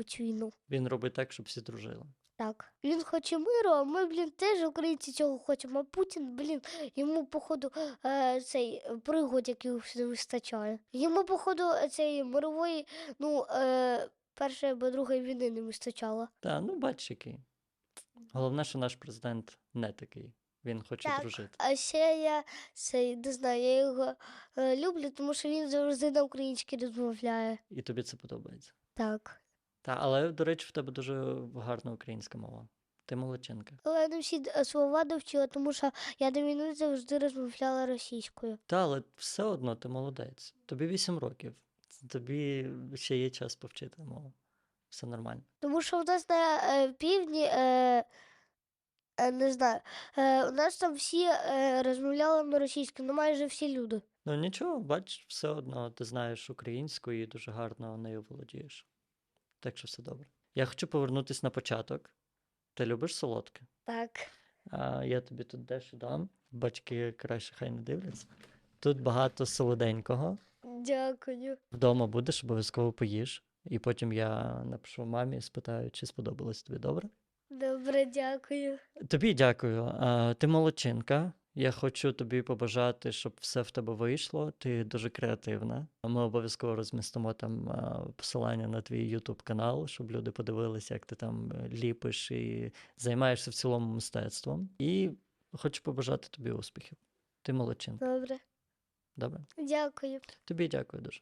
робить війну. Він робить так, щоб всі дружили. Так. Він хоче миру, а ми, блін, теж українці цього хочемо. А Путін, блін, йому, походу, е, цей пригод, який всюди вистачає. Йому, походу, цей мирової, ну, е, першої або другої війни не вистачало. Та, ну бач який. Головне, що наш президент не такий. Він хоче Так. дружити. А ще я цей, не знаю, я його е, люблю, тому що він завжди на українській розмовляє. І тобі це подобається. Так. Та, але, до речі, в тебе дуже гарна українська мова. Ти молодчинка. Але не всі е, слова довчила, тому що я до війни завжди розмовляла російською. Та, але все одно ти молодець. Тобі 8 років. Тобі ще є час повчити мову. Все нормально. Тому що в нас на е, півдні, е, е, не знаю, е, у нас там всі е, розмовляли на російській, ну майже всі люди. Ну нічого, бач, все одно ти знаєш українську і дуже гарно нею володієш. Так що все добре. Я хочу повернутися на початок. Ти любиш солодке? Так. А я тобі тут дещо дам. Батьки краще хай не дивляться. Тут багато солоденького. Дякую. Вдома будеш, обов'язково поїш. І потім я напишу мамі, і спитаю, чи сподобалось тобі добре. Добре, дякую. Тобі дякую. А, ти молодчинка. Я хочу тобі побажати, щоб все в тебе вийшло. Ти дуже креативна. Ми обов'язково розмістимо там посилання на твій YouTube канал, щоб люди подивилися, як ти там е, ліпиш і займаєшся в цілому мистецтвом. І хочу побажати тобі успіхів. Ти молодчинка. Добре. Добре? Дякую. Тобі дякую дуже.